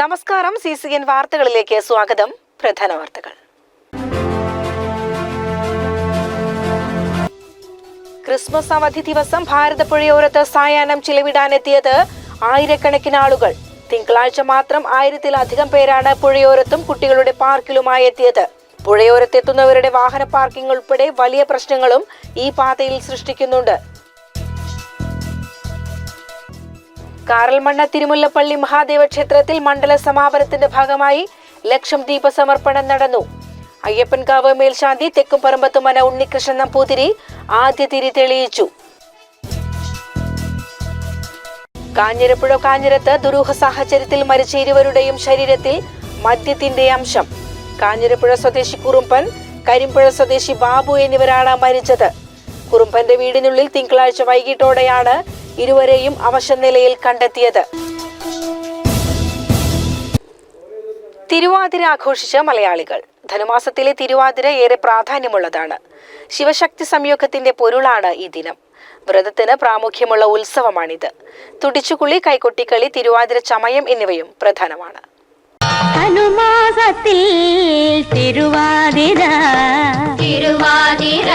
നമസ്കാരം. C C N വാർത്തകളിലേക്ക് സ്വാഗതം. പ്രധാന വാർത്തകൾ. ക്രിസ്മസ് അവധി ദിവസം ഭാരതപ്പുഴയോരത്ത് സായാഹ്നം ചിലവിടാനെത്തിയത് ആയിരക്കണക്കിന് ആളുകൾ. തിങ്കളാഴ്ച മാത്രം ആയിരത്തിലധികം പേരാണ് പുഴയോരത്തും കുട്ടികളുടെ പാർക്കിലുമായി എത്തിയത്. പുഴയോരത്തെത്തുന്നവരുടെ വാഹന പാർക്കിംഗ് ഉൾപ്പെടെ വലിയ പ്രശ്നങ്ങളും ഈ പാതയിൽ സൃഷ്ടിക്കുന്നുണ്ട്. കാറൽമണ്ണ തിരുമുല്ലപ്പള്ളി മഹാദേവ ക്ഷേത്രത്തിൽ മണ്ഡല സമാപനത്തിന്റെ ഭാഗമായി ലക്ഷം ദീപ സമർപ്പണം നടന്നു. അയ്യപ്പൻകാവ് മേൽശാന്തി തെക്കുംപറമ്പത്തുമന ഉണ്ണികൃഷ്ണൻ നമ്പൂതിരി ആദ്യ തിരി തെളിയിച്ചു. കാഞ്ഞിരപ്പുഴ കാഞ്ഞിരത്ത് ദുരൂഹ സാഹചര്യത്തിൽ മരിച്ച ഇരുവരുടെയും ശരീരത്തിൽ മദ്യത്തിന്റെ അംശം. കാഞ്ഞിരപ്പുഴ സ്വദേശി കുറുമ്പൻ കരിമ്പുഴ സ്വദേശി ബാബു എന്നിവരാണ് മരിച്ചത്. കുറുമ്പന്റെ വീടിനുള്ളിൽ തിങ്കളാഴ്ച വൈകിട്ടോടെയാണ് ഇരുവരെയും അവശനിലയിൽ കണ്ടെത്തിയത്. തിരുവാതിര ആഘോഷിച്ച മലയാളികൾ. ധനുമാസത്തിലെ തിരുവാതിര ഏറെ പ്രാധാന്യമുള്ളതാണ്. ശിവശക്തി സംയോഗത്തിന്റെ പൊരുളാണ് ഈ ദിനം. വ്രതത്തിന് പ്രാമുഖ്യമുള്ള ഉത്സവമാണിത്. തുടിച്ചുകുളി കൈകൊട്ടിക്കളി തിരുവാതിര ചമയം എന്നിവയും പ്രധാനമാണ്. ധനുമാസത്തിൽ തിരുവാതിര. തിരുവാതിര.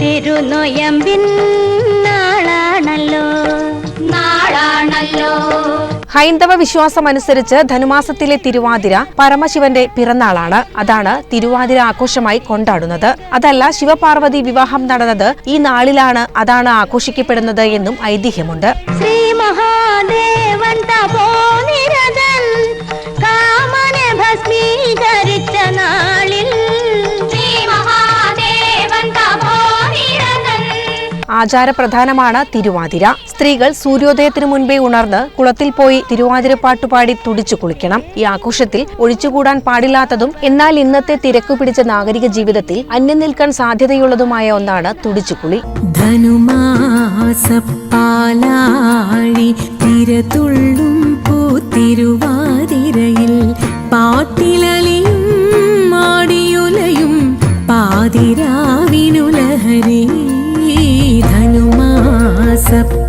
തിരുനൊയമ്പിൻ നാളാണല്ലോ ഹൈന്ദവ വിശ്വാസമനുസരിച്ച് ധനുമാസത്തിലെ തിരുവാതിര പരമശിവന്റെ പിറന്നാളാണ്. അതാണ് തിരുവാതിര ആഘോഷമായി കൊണ്ടാടുന്നത്. അതല്ല ശിവപാർവതി വിവാഹം നടന്നത് ഈ നാളിലാണ് അതാണ് ആഘോഷിക്കപ്പെടുന്നത് എന്നും ഐതിഹ്യമുണ്ട്. ശ്രീ മഹാദേവൻ തപോനിരതൻ കാമനെ ഭസ്മീകരിച്ച നാളിൽ ആചാരപ്രധാനമാണ് തിരുവാതിര. സ്ത്രീകൾ സൂര്യോദയത്തിനു മുൻപേ ഉണർന്ന് കുളത്തിൽ പോയി തിരുവാതിര പാട്ടുപാടി തുടിച്ചു കുളിക്കണം. ഈ ആഘോഷത്തിൽ ഒഴിച്ചുകൂടാൻ പാടില്ലാത്തതും എന്നാൽ ഇന്നത്തെ തിരക്കു പിടിച്ച നാഗരിക ജീവിതത്തിൽ അന്യം നിൽക്കാൻ സാധ്യതയുള്ളതുമായ ഒന്നാണ് തുടിച്ചുകുളി ധനുമാസപ്പാലാഴി തിരതുള്ളും പാട്ടിലലിയും പാതിരാവിനുലഹരി ധനുമാസപ്പാലാഴി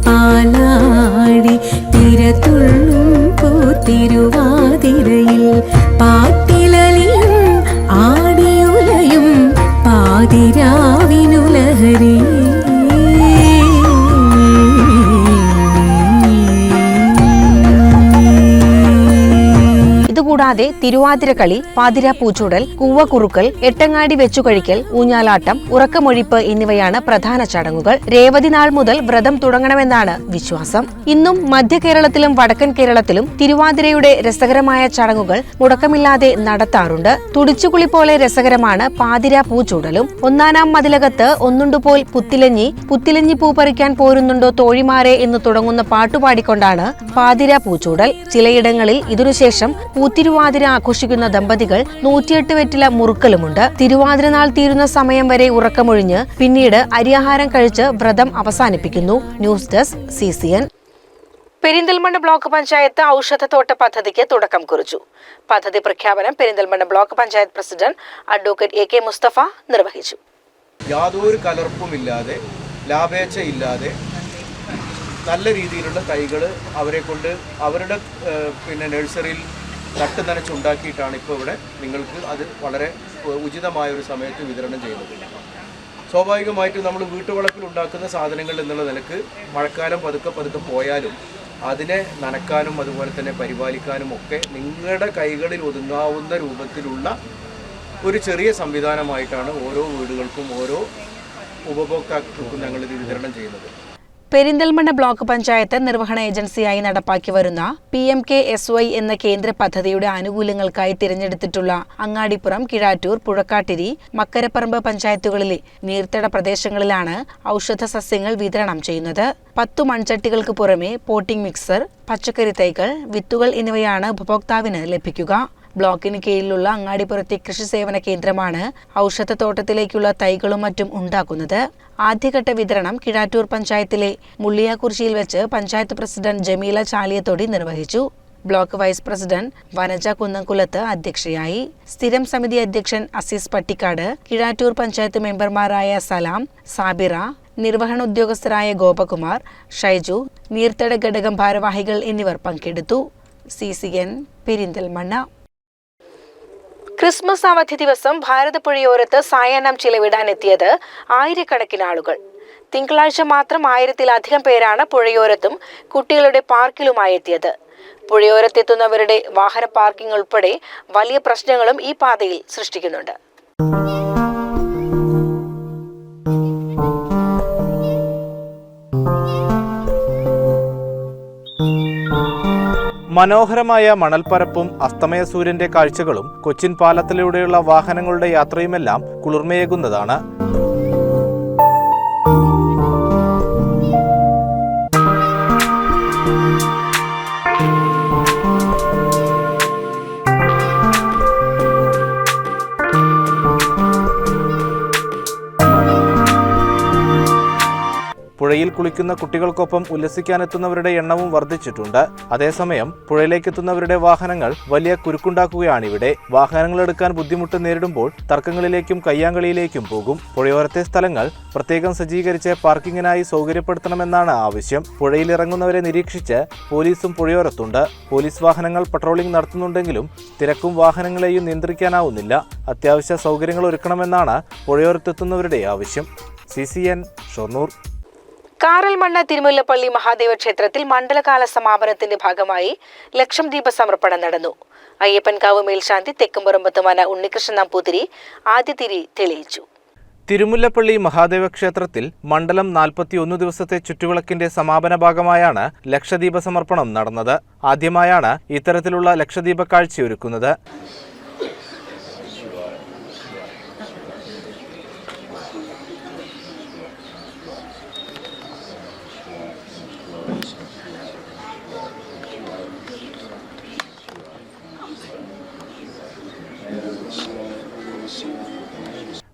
ഇതുകൂടാതെ തിരുവാതിര പാതിര പൂച്ചൂടൽ കൂവക്കുറുക്കൽ എട്ടങ്ങാടി എട്ടങ്ങാടി വെച്ചുകഴിക്കൽ ഊഞ്ഞാലാട്ടം ഉറക്കമൊഴിപ്പ് എന്നിവയാണ് പ്രധാന ചടങ്ങുകൾ. രേവതി നാൾ മുതൽ വ്രതം തുടങ്ങണമെന്നാണ് വിശ്വാസം. ഇന്നും മധ്യ കേരളത്തിലും വടക്കൻ കേരളത്തിലും തിരുവാതിരയുടെ രസകരമായ ചടങ്ങുകൾ മുടക്കമില്ലാതെ നടത്താറുണ്ട്. തുടിച്ചുകുളി പോലെ രസകരമാണ് പാതിര പൂച്ചൂടലും. ഒന്നാനാം മതിലകത്ത് ഒന്നുണ്ടുപോൽ പുത്തിലഞ്ഞി പുത്തിലഞ്ഞി പൂ പറിക്കാൻ പോരുന്നുണ്ടോ തോഴിമാരെ എന്ന് തുടങ്ങുന്ന പാട്ടുപാടിക്കൊണ്ടാണ് പാതിര പൂച്ചൂടൽ. ചിലയിടങ്ങളിൽ ഇതിനുശേഷം പൂത്തിരുവാതിര ആഘോഷിക്കുന്ന ദമ്പതികൾ നൂറ്റിയെട്ട് വെറ്റില മുറുക്കലുമുണ്ട്. തിരുവാതിര നാൾ തീരുന്ന സമയം വരെ ഉറക്കമൊഴിഞ്ഞ് പിന്നീട് അരിയാഹാരം കഴിച്ച് വ്രതം അവസാനിപ്പിക്കുന്നു. News desk C C N. Perinthalmanna block panchayat ഔഷധത്തോട്ട പദ്ധതിക്ക് തുടക്കം കുറിച്ചു. പദ്ധതി പ്രഖ്യാപനം Perinthalmanna block panchayat president advocate A K Mustafa നിർവഹിച്ചു. യാതൊരു കലർപ്പുമില്ലാതെ ലാഭേച്ഛയില്ലാതെ നല്ല രീതിയിലുള്ള തൈകൾ അവരെ കൊണ്ട് അവരുടെ പിന്നെ നഴ്സറിയിൽ നട്ട് നനച്ചുണ്ടാക്കിയിട്ടാണ് ഇപ്പോൾ ഇവിടെ നിങ്ങൾക്ക് അത് വളരെ ഉചിതമായ ഒരു സമയത്ത് വിതരണം ചെയ്യുന്നത്. സ്വാഭാവികമായിട്ടും നമ്മൾ വീട്ടുവളപ്പിൽ ഉണ്ടാക്കുന്ന സാധനങ്ങൾ എന്നുള്ള നിലയ്ക്ക് മഴക്കാലം പതുക്കെ പതുക്കെ പോയാലും അതിനെ നനക്കാനും അതുപോലെ തന്നെ പരിപാലിക്കാനും ഒക്കെ നിങ്ങളുടെ കൈകളിൽ ഒതുങ്ങാവുന്ന രൂപത്തിലുള്ള ഒരു ചെറിയ സംവിധാനമായിട്ടാണ് ഓരോ വീടുകൾക്കും ഓരോ ഉപഭോക്താക്കൾക്കും ഞങ്ങളിത് വിതരണം ചെയ്യുന്നത്. പെരിന്തൽമണ്ണ ബ്ലോക്ക് പഞ്ചായത്ത് നിർവഹണ ഏജൻസിയായി നടപ്പാക്കി വരുന്ന P M K S Y എന്ന കേന്ദ്ര പദ്ധതിയുടെ ആനുകൂല്യങ്ങൾക്കായി തിരഞ്ഞെടുത്തിട്ടുള്ള അങ്ങാടിപ്പുറം കിഴാറ്റൂർ പുഴക്കാട്ടിരി മക്കരപ്പറമ്പ് പഞ്ചായത്തുകളിലെ നീർത്തട പ്രദേശങ്ങളിലാണ് ഔഷധ സസ്യങ്ങൾ വിതരണം ചെയ്യുന്നത്. പത്തു മൺചട്ടികൾക്ക് പുറമെ പോട്ടിംഗ് മിക്സർ പച്ചക്കറി തൈകൾ വിത്തുകൾ എന്നിവയാണ് ഉപഭോക്താവിന് ലഭിക്കുക. ബ്ലോക്കിന് കീഴിലുള്ള അങ്ങാടിപ്പുറത്തെ കൃഷി സേവന കേന്ദ്രമാണ് ഔഷധത്തോട്ടത്തിലേക്കുള്ള തൈകളും മറ്റും ഉണ്ടാക്കുന്നത്. ആദ്യഘട്ട വിതരണം കിഴാറ്റൂർ പഞ്ചായത്തിലെ മുള്ളിയാക്കുറിശിയിൽ വെച്ച് പഞ്ചായത്ത് പ്രസിഡന്റ് ജമീല ചാലിയത്തോടി നിർവഹിച്ചു. Block vice president Vanaja Kunnamkulath അധ്യക്ഷയായി. സ്ഥിരം സമിതി അധ്യക്ഷൻ അസീസ് പട്ടിക്കാട് കിഴാറ്റൂർ പഞ്ചായത്ത് മെമ്പർമാരായ സലാം സാബിറ നിർവഹണ ഉദ്യോഗസ്ഥരായ ഗോപകുമാർ ഷൈജു നീർത്തട ഘടകം ഭാരവാഹികൾ എന്നിവർ പങ്കെടുത്തു. C C N Perinthalmanna. Christmas അവധി ദിവസം ഭാരതപ്പുഴയോരത്ത് സായാഹ്നം ചിലവിടാനെത്തിയത് ആയിരക്കണക്കിന് ആളുകൾ. തിങ്കളാഴ്ച മാത്രം ആയിരത്തിലധികം പേരാണ് പുഴയോരത്തും കുട്ടികളുടെ പാർക്കിലുമായി എത്തിയത്. പുഴയോരത്തെത്തുന്നവരുടെ വാഹന പാർക്കിംഗ് ഉൾപ്പെടെ വലിയ പ്രശ്നങ്ങളും ഈ പാതയിൽ സൃഷ്ടിക്കുന്നുണ്ട്. മനോഹരമായ മണൽപ്പരപ്പും അസ്തമയ സൂര്യന്റെ കാഴ്ചകളും കൊച്ചിൻ പാലത്തിലൂടെയുള്ള വാഹനങ്ങളുടെ യാത്രയുമെല്ലാം കുളിർമയേകുന്നതാണ് പുഴയിൽ കുളിക്കുന്ന കുട്ടികൾക്കൊപ്പം ഉല്ലസിക്കാനെത്തുന്നവരുടെ എണ്ണവും വർദ്ധിച്ചിട്ടുണ്ട്. അതേസമയം പുഴയിലേക്കെത്തുന്നവരുടെ വാഹനങ്ങൾ വലിയ കുരുക്കുണ്ടാക്കുകയാണിവിടെ. വാഹനങ്ങൾ എടുക്കാൻ ബുദ്ധിമുട്ട് നേരിടുമ്പോൾ തർക്കങ്ങളിലേക്കും കയ്യാങ്കളിയിലേക്കും പോകും. പുഴയോരത്തെ സ്ഥലങ്ങൾ പ്രത്യേകം സജ്ജീകരിച്ച് പാർക്കിങ്ങിനായി സൗകര്യപ്പെടുത്തണമെന്നാണ് ആവശ്യം. പുഴയിലിറങ്ങുന്നവരെ നിരീക്ഷിച്ച് പോലീസും പുഴയോരത്തുണ്ട്. പോലീസ് വാഹനങ്ങൾ പട്രോളിംഗ് നടത്തുന്നുണ്ടെങ്കിലും തിരക്കും വാഹനങ്ങളെയും നിയന്ത്രിക്കാനാവുന്നില്ല. അത്യാവശ്യ സൗകര്യങ്ങൾ ഒരുക്കണമെന്നാണ് പുഴയോരത്തെത്തുന്നവരുടെ ആവശ്യം. C C N Shoranur. Karalmanna Thirumullappally Mahadeva ക്ഷേത്രത്തിൽ മണ്ഡലകാല സമാപനത്തിന്റെ ഭാഗമായി ലക്ഷം ദീപ സമർപ്പണം നടന്നു. അയ്യപ്പൻകാവ് മേൽശാന്തി തെക്കുംപുറമ്പത്ത് മന ഉണ്ണികൃഷ്ണൻ നമ്പൂതിരി ആദ്യ തിരി തെളിയിച്ചു. തിരുമുല്ലപ്പള്ളി മഹാദേവ ക്ഷേത്രത്തിൽ മണ്ഡലം നാൽപ്പത്തിയൊന്ന് ദിവസത്തെ ചുറ്റുവിളക്കിന്റെ സമാപന ഭാഗമായാണ് ലക്ഷദീപ സമർപ്പണം നടന്നത്. ആദ്യമായാണ് ഇത്തരത്തിലുള്ള ലക്ഷദീപ കാഴ്ചയൊരുക്കുന്നത്.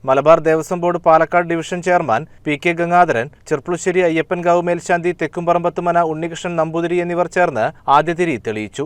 Malabar Devaswom board Palakkad division chairman P K Gangadharan Cherpulassery Ayyappankavu മേൽശാന്തി തെക്കുംപറമ്പത്തുമന ഉണ്ണികൃഷ്ണൻ നമ്പൂതിരി എന്നിവർ ചേർന്ന് ആദ്യതിരി തെളിയിച്ചു.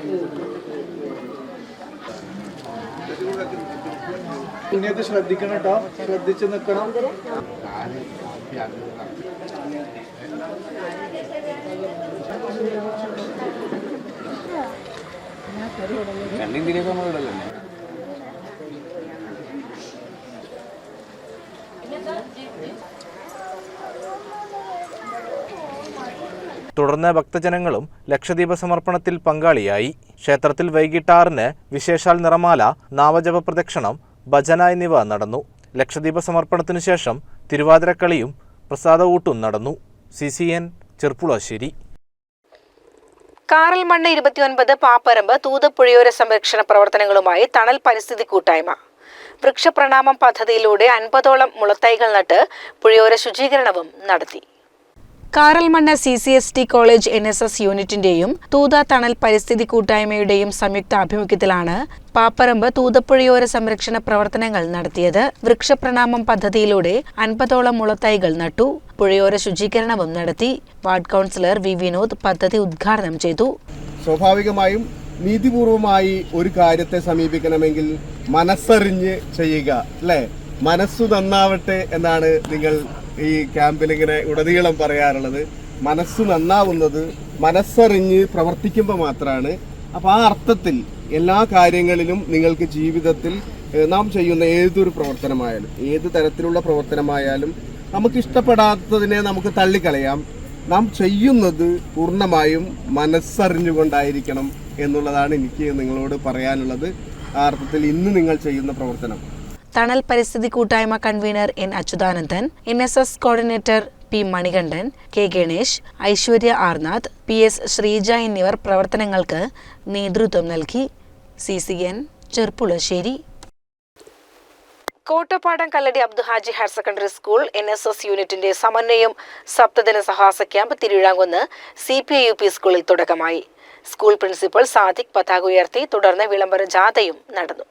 കുഞ്ഞത്ത് ശ്രദ്ധിക്കണം കേട്ടോ ശ്രദ്ധിച്ചു നിൽക്കണം തുടർന്ന് ഭക്തജനങ്ങളും ലക്ഷദ്വീപ സമർപ്പണത്തിൽ പങ്കാളിയായി. ക്ഷേത്രത്തിൽ വൈകിട്ട് ആറിന് വിശേഷാൽ നിറമാല നാമജപ പ്രദക്ഷിണം ഭജന എന്നിവ നടന്നു. ലക്ഷദ്വീപ സമർപ്പണത്തിനു ശേഷം തിരുവാതിരക്കളിയും പ്രസാദവൂട്ടും നടന്നു. C C N Cherpulassery. Karalmanna ഇരുപത്തിയൊൻപത് പാപ്പരമ്പ് തൂതപ്പുഴയോര സംരക്ഷണ പ്രവർത്തനങ്ങളുമായി തണൽ പരിസ്ഥിതി കൂട്ടായ്മ. വൃക്ഷപ്രണാമം പദ്ധതിയിലൂടെ അൻപതോളം മുളത്തൈകൾ നട്ട് പുഴയോര ശുചീകരണവും നടത്തി. Karalmanna C C S T college N S S യൂണിറ്റിന്റെയും Thootha Thanal പരിസ്ഥിതി കൂട്ടായ്മയുടെയും സംയുക്ത ആഭിമുഖ്യത്തിലാണ് പാപ്പറമ്പ് തൂതപ്പുഴയോര സംരക്ഷണ പ്രവർത്തനങ്ങൾ നടത്തിയത്. വൃക്ഷപ്രണാമം പദ്ധതിയിലൂടെ അൻപതോളം മുളത്തൈകൾ നട്ടു. പുഴയോര ശുചീകരണവും നടത്തി. വാർഡ് കൗൺസിലർ വി വിനോദ് പദ്ധതി ഉദ്ഘാടനം ചെയ്തു. സ്വാഭാവികമായും നീതിപൂർവമായി ഒരു കാര്യത്തെ സമീപിക്കണമെങ്കിൽ മനസ്സറിഞ്ഞ് ചെയ്യുക അല്ലേ? മനസ്സു നന്നാവട്ടെ എന്നാണ് നിങ്ങൾ ഈ ക്യാമ്പിൽ ഇങ്ങനെ ഉടനീളം പറയാറുള്ളത് മനസ്സ് നന്നാവുന്നത് മനസ്സറിഞ്ഞ് പ്രവർത്തിക്കുമ്പോൾ മാത്രമാണ് അപ്പോൾ ആ അർത്ഥത്തിൽ എല്ലാ കാര്യങ്ങളിലും നിങ്ങൾക്ക് ജീവിതത്തിൽ നാം ചെയ്യുന്ന ഏതൊരു പ്രവർത്തനമായാലും ഏത് തരത്തിലുള്ള പ്രവർത്തനമായാലും നമുക്ക് ഇഷ്ടപ്പെടാത്തതിനെ നമുക്ക് തള്ളിക്കളയാം. നാം ചെയ്യുന്നത് പൂർണമായും മനസ്സറിഞ്ഞുകൊണ്ടായിരിക്കണം എന്നുള്ളതാണ് എനിക്ക് നിങ്ങളോട് പറയാനുള്ളത്. ആ അർത്ഥത്തിൽ ഇന്ന് നിങ്ങൾ ചെയ്യുന്ന പ്രവർത്തനം. തണൽ പരിസ്ഥിതി കൂട്ടായ്മ convener N Achuthanandan N S S coordinator P Manikandan K Ganesh Aishwarya Arnath P S Sreeja എന്നിവർ പ്രവർത്തനങ്ങൾക്ക് നേതൃത്വം നൽകി. C C N Cherpulassery. Kottappadam Kalladi Abduhaji higher secondary school N S S യൂണിറ്റിന്റെ സമന്വയം സപ്തദിന സഹാസ camp Thiruvizhamkunnu C P I U P സ്കൂളിൽ തുടക്കമായി. School principal Sadiq പതാക ഉയർത്തി തുടർന്ന് വിളംബര ജാഥയും നടന്നു.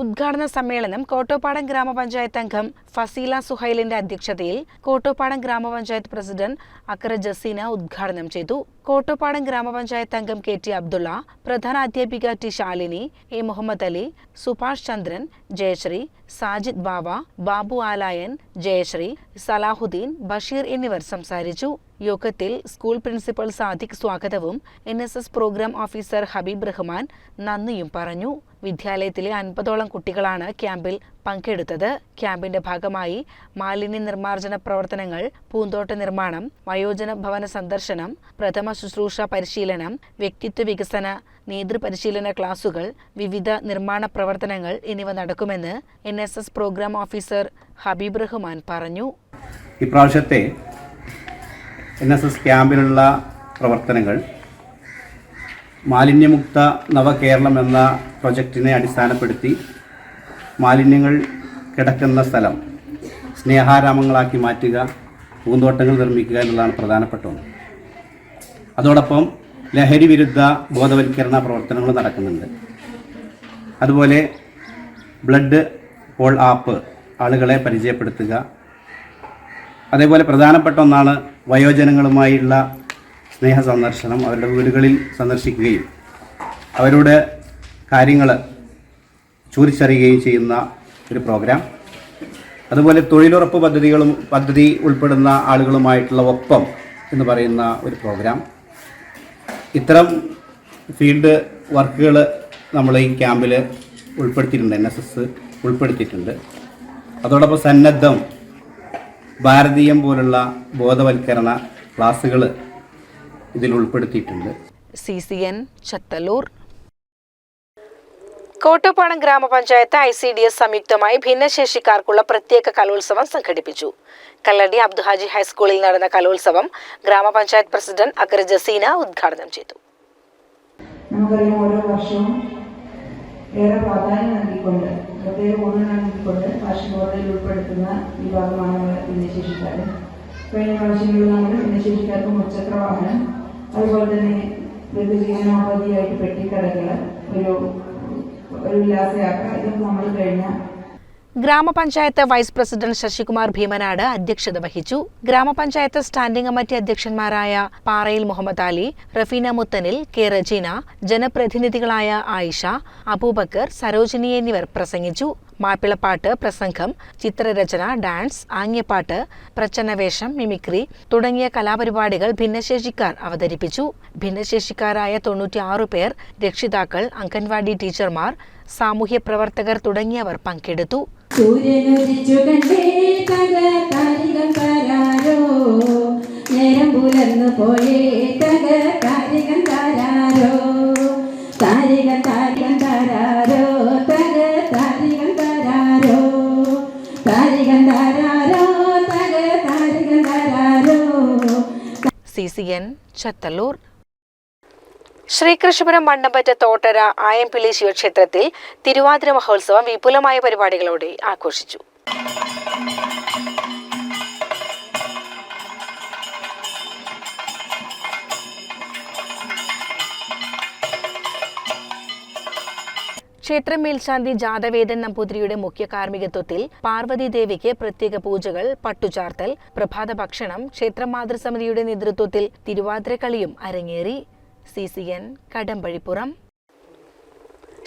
ഉദ്ഘാടന സമ്മേളനം കോട്ടോപ്പാടം ഗ്രാമപഞ്ചായത്ത് അംഗം ഫസീല സുഹൈലിന്റെ അധ്യക്ഷതയിൽ കോട്ടോപ്പാടം ഗ്രാമപഞ്ചായത്ത് പ്രസിഡന്റ് അക്കര ജസീന ഉദ്ഘാടനം ചെയ്തു. കോട്ടോപ്പാടം ഗ്രാമപഞ്ചായത്ത് അംഗം കെ ടി അബ്ദുള്ള പ്രധാന അധ്യാപിക ടി ശാലിനി എ മുഹമ്മദ് അലി സുഭാഷ് ചന്ദ്രൻ ജയശ്രീ സാജിദ് ബാവ ബാബു ആലായൻ ജയശ്രീ സലാഹുദ്ദീൻ ബഷീർ എന്നിവർ സംസാരിച്ചു. യോഗത്തിൽ സ്കൂൾ പ്രിൻസിപ്പൽ സാദിഖ് സ്വാഗതവും N S S program officer Habib Rahman നന്ദിയും പറഞ്ഞു. വിദ്യാലയത്തിലെ അൻപതോളം കുട്ടികളാണ് ക്യാമ്പിൽ പങ്കെടുത്തത്. ക്യാമ്പിന്റെ ഭാഗമായി മാലിന്യ നിർമ്മാർജന പ്രവർത്തനങ്ങൾ പൂന്തോട്ട നിർമ്മാണം വയോജന ഭവന സന്ദർശനം പ്രഥമ ശുശ്രൂഷ പരിശീലനം വ്യക്തിത്വ വികസന നേതൃപരിശീലന ക്ലാസുകൾ വിവിധ നിർമ്മാണ പ്രവർത്തനങ്ങൾ എന്നിവ നടക്കുമെന്ന് N program officer Habib Rahman പറഞ്ഞു. എൻ എസ് എസ് ക്യാമ്പിനുള്ള പ്രവർത്തനങ്ങൾ മാലിന്യമുക്ത നവകേരളം എന്ന പ്രൊജക്റ്റിനെ അടിസ്ഥാനപ്പെടുത്തി മാലിന്യങ്ങൾ കിടക്കുന്ന സ്ഥലം സ്നേഹാരാമങ്ങളാക്കി മാറ്റുക പൂന്തോട്ടങ്ങൾ നിർമ്മിക്കുക എന്നുള്ളതാണ് പ്രധാനപ്പെട്ട ഒന്ന്. അതോടൊപ്പം ലഹരി വിരുദ്ധ ബോധവൽക്കരണ പ്രവർത്തനങ്ങൾ നടക്കുന്നുണ്ട്. അതുപോലെ ബ്ലഡ് പോൾ ആപ്പ് ആളുകളെ പരിചയപ്പെടുത്തുക. അതേപോലെ പ്രധാനപ്പെട്ട ഒന്നാണ് വയോജനങ്ങളുമായുള്ള സ്നേഹ സന്ദർശനം അവരുടെ വീടുകളിൽ സന്ദർശിക്കുകയും അവരുടെ കാര്യങ്ങൾ ചോദിച്ചറിയുകയും ചെയ്യുന്ന ഒരു പ്രോഗ്രാം. അതുപോലെ തൊഴിലുറപ്പ് പദ്ധതികളും പദ്ധതി ഉൾപ്പെടുന്ന ആളുകളുമായിട്ടുള്ള ഒപ്പം എന്ന് പറയുന്ന ഒരു പ്രോഗ്രാം. ഇത്തരം ഫീൽഡ് വർക്കുകൾ നമ്മൾ ഈ ക്യാമ്പിൽ ഉൾപ്പെടുത്തിയിട്ടുണ്ട് എൻ എസ് എസ് ഉൾപ്പെടുത്തിയിട്ടുണ്ട്. അതോടൊപ്പം സന്നദ്ധം ഭാരതീയം പോലുള്ള ബോധവൽക്കരണ ക്ലാസ്സുകൾ ഇതിൽ ഉൾപ്പെടുത്തിയിട്ടുണ്ട്. C C N Chathallur Kottappadam ഗ്രാമപഞ്ചായത്ത് ഐ സി ഡി എസ് സംയുക്തമായി ഭിന്നശേഷിക്കാർക്കുള്ള പ്രത്യേക കലോത്സവം സംഘടിപ്പിച്ചു. കല്ലടി അബ്ദുഹാജി ഹൈസ്കൂളിൽ നടന്ന കലോത്സവം ഗ്രാമപഞ്ചായത്ത് പ്രസിഡന്റ് അക്കര ജസീന ഉദ്ഘാടനം ചെയ്തു. നമുക്കറിയാം ഓരോ വർഷവും ഏറെ പ്രാധാന്യം നൽകിക്കൊണ്ട് പ്രത്യേക ഊന്നൽ നൽകിക്കൊണ്ട് കാർഷിക ഉൾപ്പെടുത്തുന്ന വിഭാഗമാണ് പ്രാവശ്യങ്ങളിൽ നമ്മൾ ഭിന്നശേഷിക്കാർക്ക് മുച്ചക്ര വാഹനം അതുപോലെ തന്നെ ലഘുജീവനോപാധിയായിട്ട് പെട്ടിക്കടകൾ ഒരു ഒരു ഉല്ലാസയാത്ര ഇതൊക്കെ നമ്മൾ കഴിഞ്ഞ ഗ്രാമപഞ്ചായത്ത് വൈസ് പ്രസിഡന്റ് ശശികുമാർ ഭീമനാട് അധ്യക്ഷത വഹിച്ചു. ഗ്രാമപഞ്ചായത്ത് സ്റ്റാൻഡിംഗ് കമ്മിറ്റി അധ്യക്ഷന്മാരായ പാറയിൽ മുഹമ്മദ് അലി റഫീന മുത്തനിൽ കെ റജീന ജനപ്രതിനിധികളായ ആയിഷ അബൂബക്കർ സരോജിനി എന്നിവർ പ്രസംഗിച്ചു. മാപ്പിളപ്പാട്ട് പ്രസംഗം ചിത്രരചന ഡാൻസ് ആംഗ്യപ്പാട്ട് പ്രച്ഛന്നവേഷം മിമിക്രി തുടങ്ങിയ കലാപരിപാടികൾ ഭിന്നശേഷിക്കാർ അവതരിപ്പിച്ചു. ഭിന്നശേഷിക്കാരായ തൊണ്ണൂറ്റിയാറ് പേർ രക്ഷിതാക്കൾ അംഗൻവാടി ടീച്ചർമാർ സാമൂഹ്യ പ്രവർത്തകർ തുടങ്ങിയവർ പങ്കെടുത്തു. താരാരോ താരികം താരികം താരാരോ ചത്തല്ലൂർ. ശ്രീകൃഷ്ണപുരം മണ്ണമ്പറ്റ തോട്ടര ആയംപിള്ളി ശിവക്ഷേത്രത്തിൽ തിരുവാതിര മഹോത്സവം വിപുലമായ പരിപാടികളോടെ ആഘോഷിച്ചു. ക്ഷേത്രം മേൽശാന്തി ജാതവേദൻ നമ്പൂതിരിയുടെ മുഖ്യ കാർമ്മികത്വത്തിൽ പാർവതി ദേവിക്ക് പ്രത്യേക പൂജകൾ പട്ടുചാർത്തൽ പ്രഭാത ഭക്ഷണം ക്ഷേത്ര മാതൃസമിതിയുടെ നേതൃത്വത്തിൽ തിരുവാതിരക്കളിയും അരങ്ങേറി. C C N Kadambazhipuram.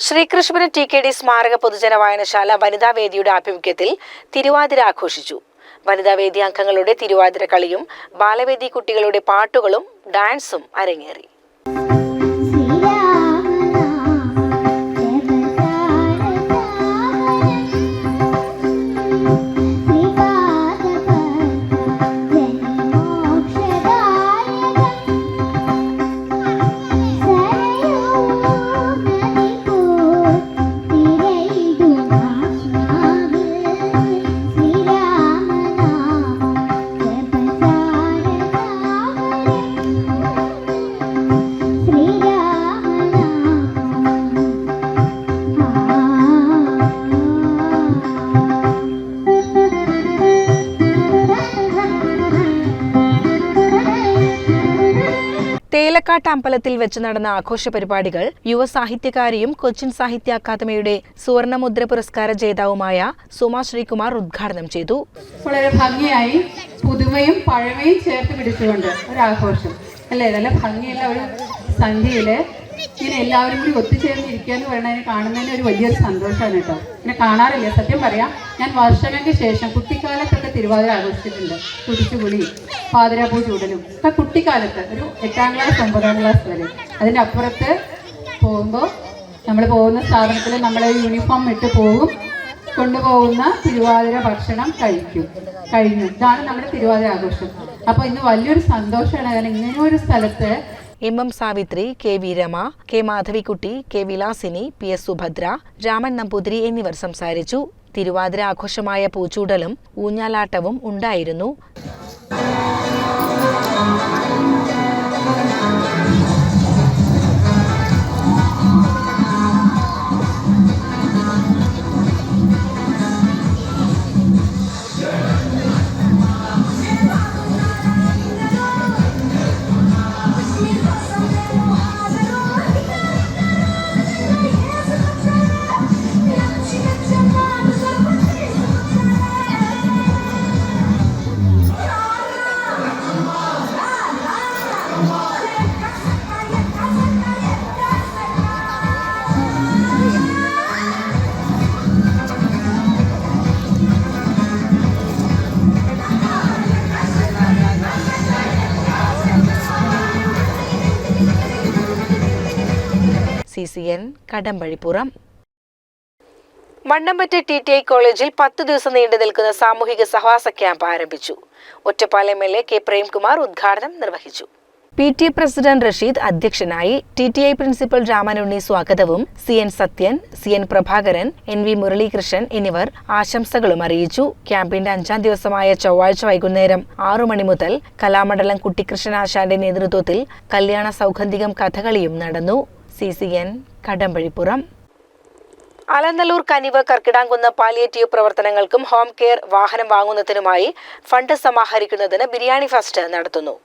Sreekrishnapuram T K D സ്മാരക പൊതുജന വായനശാല വനിതാ വേദിയുടെ ആഭിമുഖ്യത്തിൽ തിരുവാതിര ആഘോഷിച്ചു. വനിതാവേദി അംഗങ്ങളുടെ തിരുവാതിര കളിയും ബാലവേദി കുട്ടികളുടെ പാട്ടുകളും ഡാൻസും അരങ്ങേറി. തേലക്കാട്ട് അമ്പലത്തിൽ വെച്ച് നടന്ന ആഘോഷ പരിപാടികൾ യുവ സാഹിത്യകാരിയും കൊച്ചിൻ സാഹിത്യ അക്കാദമിയുടെ സുവർണമുദ്ര പുരസ്കാര ജേതാവുമായ സുമ ശ്രീകുമാർ ഉദ്ഘാടനം ചെയ്തു. വളരെ ഭംഗിയായി പുതുമയും പഴമയും ചേർത്ത് പിടിച്ചുകൊണ്ട് ഒരു ആഘോഷം അല്ലേ? നല്ല ഭംഗിയുള്ള ഒരു സന്ധ്യയിൽ ഇങ്ങനെ എല്ലാവരും കൂടി ഒത്തുചേർന്ന് ഇരിക്കുക എന്ന് പറയുന്നതിന് കാണുന്നതിന് ഒരു വലിയൊരു സന്തോഷമാണ് കേട്ടോ. പിന്നെ കാണാറില്ല. സത്യം പറയാം ഞാൻ വർഷങ്ങൾക്ക് ശേഷം കുട്ടിക്കാലത്തൊക്കെ തിരുവാതിര ആഘോഷിച്ചിട്ടുണ്ട്. കുടിച്ചുപുളി പാതിരാപ്പൂ ചൂടലും. ഒക്കെ കുട്ടിക്കാലത്ത് ഒരു എട്ടാം ക്ലാസ് ഒമ്പതാം ക്ലാസ് വരെ. അതിന്റെ അപ്പുറത്ത് പോകുമ്പോൾ നമ്മൾ പോകുന്ന സ്ഥാപനത്തിൽ നമ്മൾ യൂണിഫോം ഇട്ട് പോകും. കൊണ്ടുപോകുന്ന തിരുവാതിര ഭക്ഷണം കഴിക്കും. കഴിഞ്ഞു. ഇതാണ് നമ്മുടെ തിരുവാതിര ആഘോഷം. അപ്പോൾ ഇന്ന് വലിയൊരു സന്തോഷമാണ്. കാരണം ഇങ്ങനെ ഒരു സ്ഥലത്ത് M M Savithri K V Rama K Madhavikutty K Vilasini P S Subhadra Raman Namboothiri എന്നിവർ സംസാരിച്ചു. തിരുവാതിര ആഘോഷമായ പൂച്ചൂടലും ഊഞ്ഞാലാട്ടവും ഉണ്ടായിരുന്നു. C N Kadambazhipuram. Mannampatta T T I കോളേജിൽ പത്ത് ദിവസം നീണ്ടു നിൽക്കുന്ന സാമൂഹിക സഹവാസ ക്യാമ്പ് ആരംഭിച്ചു. Ottapalam M L A K Premkumar ഉദ്ഘാടനം നിർവഹിച്ചു. P T A president Rasheed അധ്യക്ഷനായി T T I principal Ramanunni സ്വാഗതവും C N Sathyan C N Prabhakaran N V Muralikrishnan എന്നിവർ ആശംസകളും അറിയിച്ചു. ക്യാമ്പിന്റെ അഞ്ചാം ദിവസമായ ചൊവ്വാഴ്ച വൈകുന്നേരം ആറു മണി മുതൽ കലാമണ്ഡലം കുട്ടിക്കൃഷ്ണൻ ആശാന്റെ നേതൃത്വത്തിൽ കല്യാണ സൗഗന്ധികം കഥകളിയും നടന്നു. C C N Kadambazhipuram. Alanallur Kanivu Karkidamkunnu palliative പ്രവർത്തനങ്ങൾക്കും ഹോം കെയർ വാഹനം വാങ്ങുന്നതിനുമായി ഫണ്ട് സമാഹരിക്കുന്നതിന് ബിരിയാണി ഫെസ്റ്റ് നടത്തുന്നു.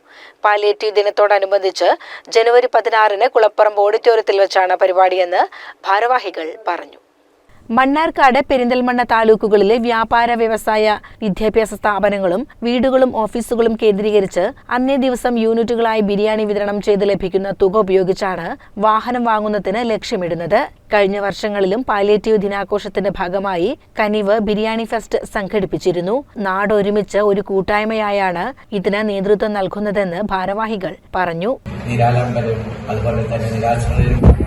പാലിയേറ്റീവ് ദിനത്തോടനുബന്ധിച്ച് ജനുവരി പതിനാറിന് കുളപ്പറമ്പ് ഓഡിറ്റോറിയത്തിൽ വെച്ചാണ് പരിപാടിയെന്ന് ഭാരവാഹികൾ പറഞ്ഞു. മണ്ണാർക്കാട് പെരിന്തൽമണ്ണ താലൂക്കുകളിലെ വ്യാപാര വ്യവസായ വിദ്യാഭ്യാസ സ്ഥാപനങ്ങളും വീടുകളും ഓഫീസുകളും കേന്ദ്രീകരിച്ച് അന്നേ ദിവസം യൂണിറ്റുകളായി ബിരിയാണി വിതരണം ചെയ്ത് ലഭിക്കുന്ന തുക ഉപയോഗിച്ചാണ് വാഹനം വാങ്ങുന്നതിന് ലക്ഷ്യമിടുന്നത്. കഴിഞ്ഞ വർഷങ്ങളിലും പാലിയേറ്റീവ് ദിനാഘോഷത്തിന്റെ ഭാഗമായി കനിവ് ബിരിയാണി ഫെസ്റ്റ് സംഘടിപ്പിച്ചിരുന്നു. നാടൊരുമിച്ച് ഒരു കൂട്ടായ്മയായാണ് ഇതിന് നേതൃത്വം നൽകുന്നതെന്ന് ഭാരവാഹികൾ പറഞ്ഞു. അതുപോലെ തന്നെ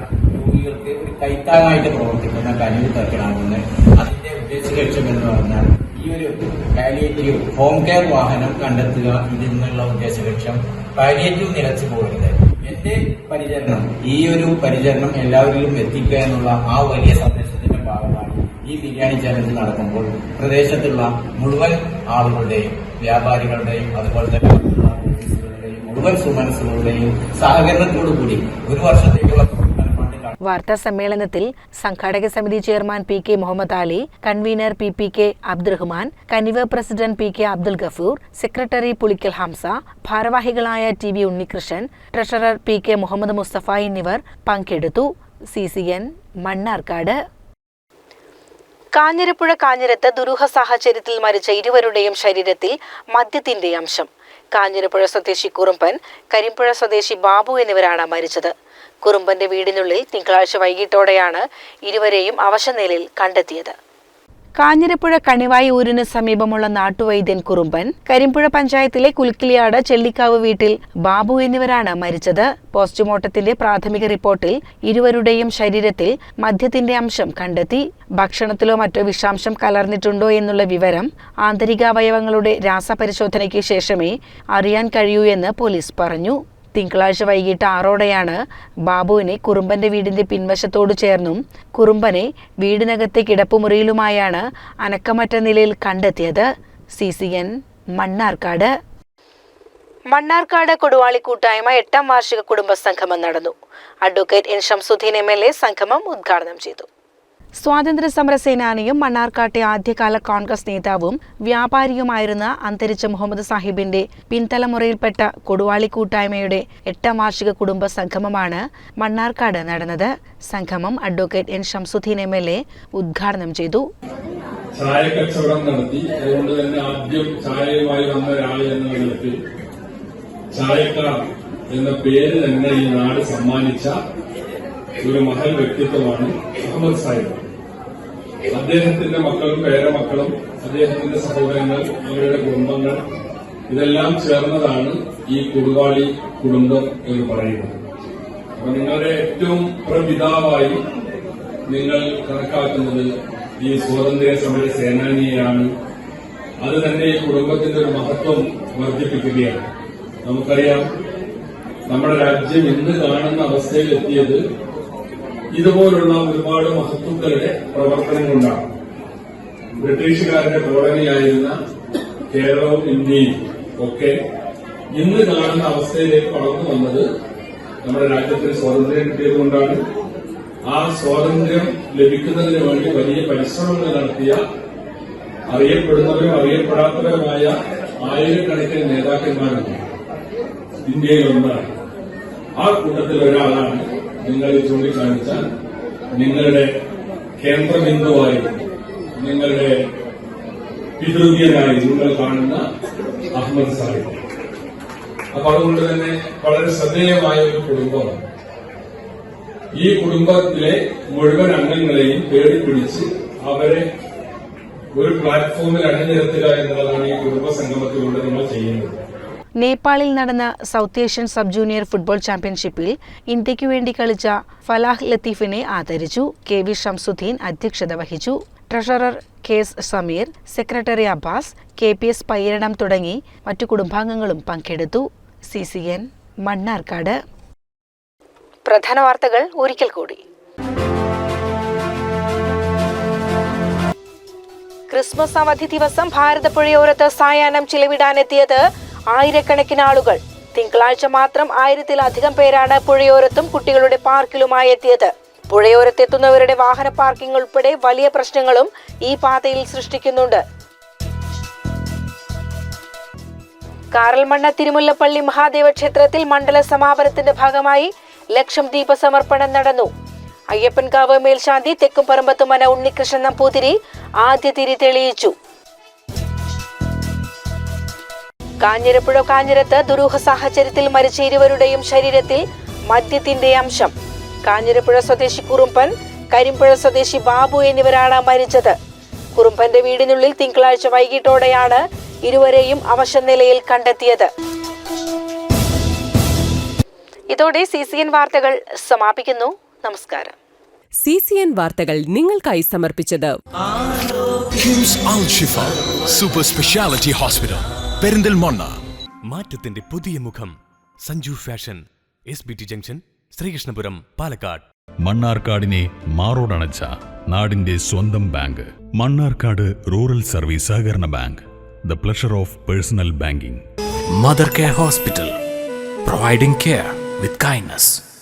രോഗികൾക്ക് ഒരു കൈത്താങ്ങായിട്ട് പ്രവർത്തിക്കുന്ന കനിവ് തർക്കണമെന്ന് അതിന്റെ ഉദ്ദേശ ലക്ഷ്യം എന്ന് പറഞ്ഞാൽ ഈ ഒരു പാലിയേറ്റീവ് ഹോം കെയർ വാഹനം കണ്ടെത്തുക ഇതിൽ നിന്നുള്ള ഉദ്ദേശ ലക്ഷ്യം പാലിയേറ്റീവ് നിലച്ചു പോകരുത്. എന്റെ പരിചരണം ഈ ഒരു പരിചരണം എല്ലാവരിലും എത്തിക്കുക എന്നുള്ള ആ വലിയ സന്ദേശത്തിന്റെ ഭാഗമായി ഈ ബിരിയാണി ചലഞ്ച് നടക്കുമ്പോൾ പ്രദേശത്തുള്ള മുഴുവൻ ആളുകളുടെയും വ്യാപാരികളുടെയും അതുപോലെ തന്നെ മുഴുവൻ സുമനസ്സുകളുടെയും സഹകരണത്തോടു കൂടി ഒരു വർഷത്തേക്കുള്ള വാർത്താ സമ്മേളനത്തിൽ സംഘാടക സമിതി chairman P K Muhammad Ali convener P P K Abdurahman Kaniva president P K Abdul Gafoor secretary Pulikkal Hamsa ഭാരവാഹികളായ T V Unnikrishnan treasurer P K Muhammad Musthafa എന്നിവർ പങ്കെടുത്തു. C C N Mannarkkad. Kanjirappuzha കാഞ്ഞിരത്ത് ദുരൂഹ സാഹചര്യത്തിൽ മരിച്ച ഇരുവരുടെയും ശരീരത്തിൽ മദ്യത്തിന്റെ അംശം. കാഞ്ഞിരപ്പുഴ സ്വദേശി കുറുമ്പൻ കരിമ്പുഴ സ്വദേശി ബാബു എന്നിവരാണ് മരിച്ചത്. കുറുമ്പന്റെ വീടിനുള്ളിൽ തിങ്കളാഴ്ച വൈകിട്ടോടെയാണ് ഇരുവരെയും അവശനിലയിൽ കണ്ടെത്തിയത്. കാഞ്ഞിരപ്പുഴ കണിവായി ഊരിന് സമീപമുള്ള നാട്ടുവൈദ്യൻ കുറുമ്പൻ കരിമ്പുഴ പഞ്ചായത്തിലെ കുലുക്കിലിയാട് ചെല്ലിക്കാവ് വീട്ടിൽ ബാബു എന്നിവരാണ് മരിച്ചത്. പോസ്റ്റ്മോർട്ടത്തിന്റെ പ്രാഥമിക റിപ്പോർട്ടിൽ ഇരുവരുടെയും ശരീരത്തിൽ മദ്യത്തിന്റെ അംശം കണ്ടെത്തി. ഭക്ഷണത്തിലോ മറ്റോ വിഷാംശം കലർന്നിട്ടുണ്ടോ എന്നുള്ള വിവരം ആന്തരികാവയവങ്ങളുടെ രാസപരിശോധനയ്ക്ക് ശേഷമേ അറിയാൻ കഴിയൂ എന്ന് പോലീസ് പറഞ്ഞു. തിങ്കളാഴ്ച വൈകിട്ട് ആറോടെയാണ് ബാബുവിനെ കുറുമ്പന്റെ വീടിന്റെ പിൻവശത്തോട് ചേർന്നും കുറുമ്പനെ വീടിനകത്തെ കിടപ്പുമുറിയിലുമായാണ് അനക്കമറ്റ നിലയിൽ കണ്ടെത്തിയത്. C C N Mannarkkad. Mannarkkad Koduvali കൂട്ടായ്മ എട്ടാം വാർഷിക കുടുംബ സംഗമം നടന്നു. Advocate N Shamsuddin M L A സംഗമം ഉദ്ഘാടനം ചെയ്തു. സ്വാതന്ത്ര്യ സമര സേനാനിയും മണ്ണാർക്കാട്ടെ ആദ്യകാല കോൺഗ്രസ് നേതാവും വ്യാപാരിയുമായിരുന്ന അന്തരിച്ച മുഹമ്മദ് സാഹിബിന്റെ പിൻതലമുറയിൽപ്പെട്ട കൊടുവാളി കൂട്ടായ്മയുടെ എട്ടാം വാർഷിക കുടുംബ സംഗമമാണ് മണ്ണാർക്കാട് നടന്നത്. സംഗമം advocate N Shamsuddin M L A ഉദ്ഘാടനം ചെയ്തു. ചായ കച്ചവടം നടത്തി. അതുകൊണ്ട് തന്നെ ആദ്യം ചായയുമായി വന്ന ഒരാൾ എന്ന ചായക്കാർ എന്ന പേര് തന്നെ ഈ നാട് സമ്മാനിച്ച ഒരു മഹൽ വ്യക്തിത്വമാണ് മുഹമ്മദ് സാഹിബ്. അദ്ദേഹത്തിന്റെ മക്കളും പേരമക്കളും അദ്ദേഹത്തിന്റെ സഹോദരങ്ങൾ അവരുടെ കുടുംബങ്ങൾ ഇതെല്ലാം ചേർന്നതാണ് ഈ കുടുവാളി കുടുംബം എന്ന് പറയുന്നത്. അപ്പൊ നിങ്ങളുടെ ഏറ്റവും പ്രപിതാവായി നിങ്ങൾ കണക്കാക്കുന്നത് ഈ സ്വാതന്ത്ര്യ സമര സേനാനിയെയാണ്. അത് തന്നെ ഈ കുടുംബത്തിന്റെ ഒരു മഹത്വം വർദ്ധിപ്പിക്കുകയാണ്. നമുക്കറിയാം നമ്മുടെ രാജ്യം ഇന്ന് കാണുന്ന അവസ്ഥയിലെത്തിയത് ഇതുപോലുള്ള ഒരുപാട് മഹത്വക്കളുടെ പ്രവർത്തനം കൊണ്ടാണ് ബ്രിട്ടീഷുകാരുടെ കോളനിയായിരുന്ന കേരളവും ഇന്ത്യയും ഒക്കെ ഇന്ന് കാണുന്ന അവസ്ഥയിലേക്ക് വളർന്നു വന്നത് നമ്മുടെ രാജ്യത്തിന് സ്വാതന്ത്ര്യം കിട്ടിയതുകൊണ്ടാണ്. ആ സ്വാതന്ത്ര്യം ലഭിക്കുന്നതിന് വേണ്ടി വലിയ പരിശ്രമങ്ങൾ നടത്തിയ അറിയപ്പെടുന്നവരും അറിയപ്പെടാത്തവരുമായ ആയിരക്കണക്കിന് നേതാക്കന്മാരുണ്ട്. ഇന്ത്യയിൽ ഒന്നാണ്. ആ കൂട്ടത്തിൽ ഒരാളാണ് നിങ്ങൾ ചൂണ്ടിക്കാണിച്ചാൽ നിങ്ങളുടെ കേന്ദ്രബിന്ദുവായി നിങ്ങളുടെ പിതൃവ്യനായി നിങ്ങൾ കാണുന്ന അഹമ്മദ് സാഹിബ്. അപ്പൊ അതുകൊണ്ട് തന്നെ വളരെ ശ്രദ്ധേയമായ ഒരു കുടുംബമാണ്. ഈ കുടുംബത്തിലെ മുഴുവൻ അംഗങ്ങളെയും പേടി പിടിച്ച് അവരെ ഒരു പ്ലാറ്റ്ഫോമിൽ അണിനിരത്തുക എന്നുള്ളതാണ് ഈ കുടുംബ സംഗമത്തിലൂടെ നമ്മൾ ചെയ്യുന്നത്. നേപ്പാളിൽ നടന്ന south Asian sub junior football ചാമ്പ്യൻഷിപ്പിൽ ഇന്ത്യയ്ക്കു വേണ്ടി കളിച്ച ഫലാഹ് ലത്തീഫിനെ ആദരിച്ചു. കെ വി ഷംസുദ്ദീൻ അധ്യക്ഷത വഹിച്ചു. Treasurer K S Sameer secretary Abbas K P S Payyaranam തുടങ്ങി മറ്റു കുടുംബാംഗങ്ങളും പങ്കെടുത്തു. C C N Mannarkkad. പ്രധാന വാർത്തകൾ ഒരിക്കൽ കൂടി. ക്രിസ്മസ് അവധി ദിവസം ഭാരതപ്പുഴയോരത്ത് സായാഹ്നം ചിലവിടാനെത്തിയത് ആയിരക്കണക്കിന് ആളുകൾ. തിങ്കളാഴ്ച മാത്രം ആയിരത്തിലധികം പേരാണ് പുഴയോരത്തും കുട്ടികളുടെ പാർക്കിലുമായി എത്തിയത്. പുഴയോരത്തെത്തുന്നവരുടെ വാഹന പാർക്കിംഗ് ഉൾപ്പെടെ വലിയ പ്രശ്നങ്ങളും ഈ പാതയിൽ സൃഷ്ടിക്കുന്നുണ്ട്. കാറൽമണ്ണ തിരുമുല്ലപ്പള്ളി മഹാദേവ ക്ഷേത്രത്തിൽ മണ്ഡല സമാപനത്തിന്റെ ഭാഗമായി ലക്ഷം ദീപ സമർപ്പണം നടന്നു. അയ്യപ്പൻകാവ് മേൽശാന്തി തെക്കും പറമ്പത്തുമന ഉണ്ണികൃഷ്ണൻ നമ്പൂതിരി ആദ്യ തിരി തെളിയിച്ചു. കാഞ്ഞിരപ്പുഴ കാഞ്ഞിരത്ത് ദുരൂഹ സാഹചര്യത്തിൽ മരിച്ച ഇരുവരുടെയും ശരീരത്തിൽ മദ്യത്തിന്റെ അംശം. കാഞ്ഞിരപ്പുഴ സ്വദേശി കുറുമ്പൻ കരിമ്പുഴ സ്വദേശി ബാബു എന്നിവരാണ് മരിച്ചത്. കുറുമ്പന്റെ വീടിനുള്ളിൽ തിങ്കളാഴ്ച വൈകിട്ടോടെയാണ് ഇരുവരെയും അവശനിലയിൽ കണ്ടെത്തിയത്. ഇതോടെ സി സി എൻ വാർത്തകൾ സമാപിക്കുന്നു. നമസ്കാരം. സി സി എൻ വാർത്തകൾ നിങ്ങൾക്കായി സമർപ്പിച്ചത് KIMS Al Shifa super speciality hospital Perinthalmanna. മാറ്റത്തിന്റെ പുതിയ മുഖം. Sanju fashion. S B T junction Sreekrishnapuram Palakkad. മണ്ണാർക്കാടിനെ മാറോടണച്ച നാടിന്റെ സ്വന്തം ബാങ്ക്. മണ്ണാർക്കാട് റൂറൽ സർവീസ് സഹകരണ bank. The pleasure of personal banking. Mother care hospital. Providing care with kindness.